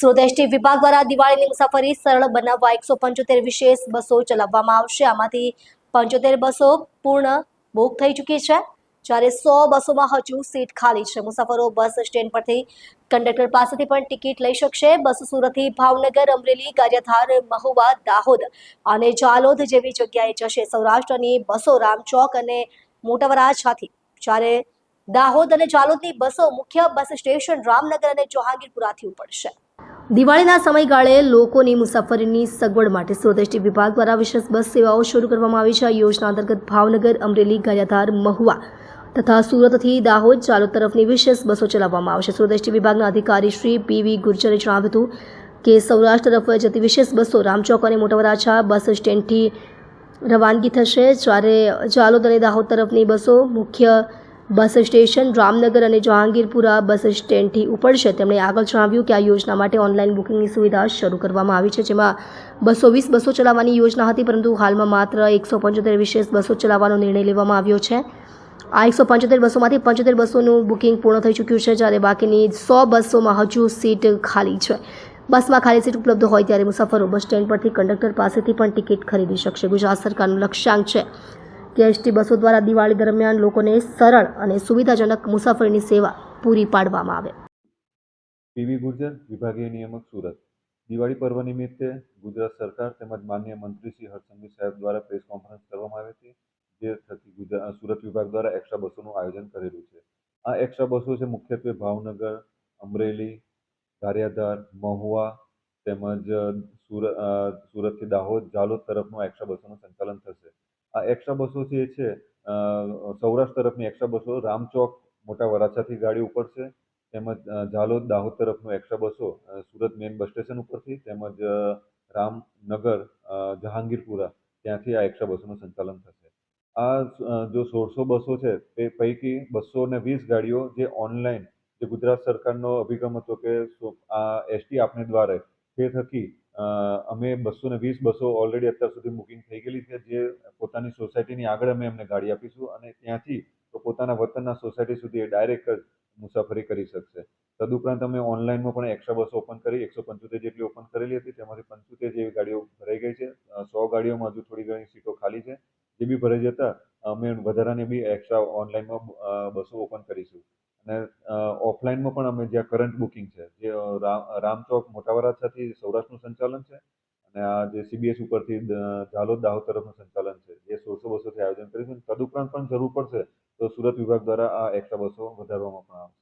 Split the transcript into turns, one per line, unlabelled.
સુરત વિભાગ દ્વારા દિવાળીની મુસાફરી સરળ બનાવવા એકસો પંચોતેર વિશેષ બસો ચલાવવામાં આવશે. આમાંથી પંચોતેર બસો પૂર્ણ બુક થઈ ચૂકી છે. જ્યારે સો બસોમાં હજુ સીટ ખાલી છે. મુસાફરો બસ સ્ટેન્ડ પરથી કંડક્ટર પાસેથી પણ ટિકિટ લઈ શકશે. બસ સુરતથી ભાવનગર, અમરેલી, ગારિયાધાર, મહુવા, દાહોદ અને જાલોદ જેવી જગ્યાએ જશે. સૌરાષ્ટ્રની બસો રામચોક અને મોટા વરાછાથી જ્યારે દાહોદ અને જાલોદની બસો મુખ્ય બસ સ્ટેશન રામનગર અને જહાંગીરપુરાથી ઉપડશે. દિવાળીના સમયગાળે લોકોની મુસાફરીની સગવડ માટે સ્વદેશી વિભાગ દ્વારા વિશેષ બસ સેવાઓ શરૂ કરવામાં આવી છે. આ યોજના અંતર્ગત ભાવનગર, અમરેલી ગાયાધાર મહુવા તથા સુરતથી દાહોદ ચાલુ તરફની વિશેષ બસો ચલાવવામાં આવશે. સ્વદેશી વિભાગના અધિકારી શ્રી પીવી ગુર્જરે જણાવ્યું હતું કે સૌરાષ્ટ્ર તરફ જતી વિશેષ બસો રામચોક અને મોટાવરાછા બસ સ્ટેન્ડથી રવાનગી થશે. જ્યારે જાલોદ અને દાહોદ તરફની બસો મુખ્ય બસ સ્ટેશન, રામનગર અને જહાંગીરપુરા બસ સ્ટેન્ડથી ઉપડશે તેમણે આગળ જણાવ્યું કે આ યોજના માટે ઓનલાઈન બુકિંગની સુવિધા શરૂ કરવામાં આવી છે, જેમાં બસો વીસ બસો ચલાવવાની યોજના હતી, પરંતુ હાલમાં માત્ર એકસો પંચોતેર વિશેષ બસો ચલાવવાનો નિર્ણય લેવામાં આવ્યો છે. આ એકસો પંચોતેર બસોમાંથી પંચોતેર બસોનું બુકિંગ પૂર્ણ થઈ ચૂક્યું છે, જ્યારે બાકીની સો બસોમાં હજુ સીટ ખાલી છે. બસમાં ખાલી સીટ ઉપલબ્ધ હોય ત્યારે મુસાફરો બસ સ્ટેન્ડ પરથી કંડક્ટર પાસેથી પણ ટિકિટ ખરીદી શકશે. ગુજરાત સરકારનું લક્ષ્યાંક છે. કે એસટી બસો દ્વારા દિવાળી દરમિયાન લોકોને સરળ અને સુવિધાજનક મુસાફરીની સેવા પૂરી પાડવામાં આવે.
પીવી ગુર્જર, વિભાગીય નિયામક, સુરત. દિવાળી પર્વ નિમિત્તે ગુજરાત સરકાર તેમજ માન્ય મંત્રી શ્રી હર્ષસંઘવી સાહેબ દ્વારા પ્રેસ કોન્ફરન્સ કરવામાં આવી હતી, જે થકી ગુજરાત સુરત વિભાગ દ્વારા એક્સ્ટ્રા બસોનું આયોજન કરેલું છે. આ એક્સ્ટ્રા બસો છે મુખ્યત્વે ભાવનગર, અમરેલી ગારિયાધાર મહુવા તેમજ સુરત સુરતથી દાહોદ, જાલોદ તરફનું એક્સ્ટ્રા બસોનું સંચાલન થશે. આ એક્સ્ટ્રા બસો જે છે સૌરાષ્ટ્ર તરફની એક્સ્ટ્રા બસો રામચોક મોટા વરાછાથી ગાડી ઉપડશે તેમજ ઝાલોદ, દાહોદ તરફનું એક્સ્ટ્રા બસો સુરત મેઇન બસ સ્ટેશન ઉપરથી, તેમજ રામનગર જહાંગીરપુરા, ત્યાંથી આ એક્સ્ટ્રા બસોનું સંચાલન થશે. આ જો સોળસો બસો છે, તે પૈકી બસો ને વીસ ગાડીઓ જે ઓનલાઈન જે ગુજરાત સરકારનો અભિગમ હતો કે આ એસટી આપને દ્વારે તે થકી અમે બસો ને વીસ બસો ઓલરેડી અત્યાર સુધી બુકિંગ થઈ ગયેલી છે. જે પોતાની સોસાયટીની આગળ અમે એમને ગાડી આપીશું અને ત્યાંથી તો પોતાના વતનના સોસાયટી સુધી એ ડાયરેક્ટ મુસાફરી કરી શકશે. તદુપરાંત અમે ઓનલાઈનમાં પણ એક્સ્ટ્રા બસો ઓપન કરી, એકસો પંચોતેર જેટલી ઓપન કરેલી હતી. તેમાંથી પંચોતેર જેવી ગાડીઓ ભરાઈ ગઈ છે. સો ગાડીઓમાં હજુ થોડી ઘણી સીટો ખાલી છે. જે બી ભરાઈ જતા, અમે વધારાની બી એક્સ્ટ્રા ઓનલાઈનમાં બસો ઓપન કરીશું. અને ઓફલાઈનમાં પણ અમે જ્યાં કરંટ બુકિંગ છે, જે રામચોક મોટા વરાછાથી સૌરાષ્ટ્રનું સંચાલન છે, અને આ જે સીબીએસ ઉપરથી ઝાલોદ દાહોદ તરફનું સંચાલન છે, જે સોળસો બસોથી આયોજન કરીશું. તદુપરાંત પણ જરૂર પડશે તો સુરત વિભાગ દ્વારા આ એક્સ્ટ્રા બસો વધારવામાં પણ આવશે.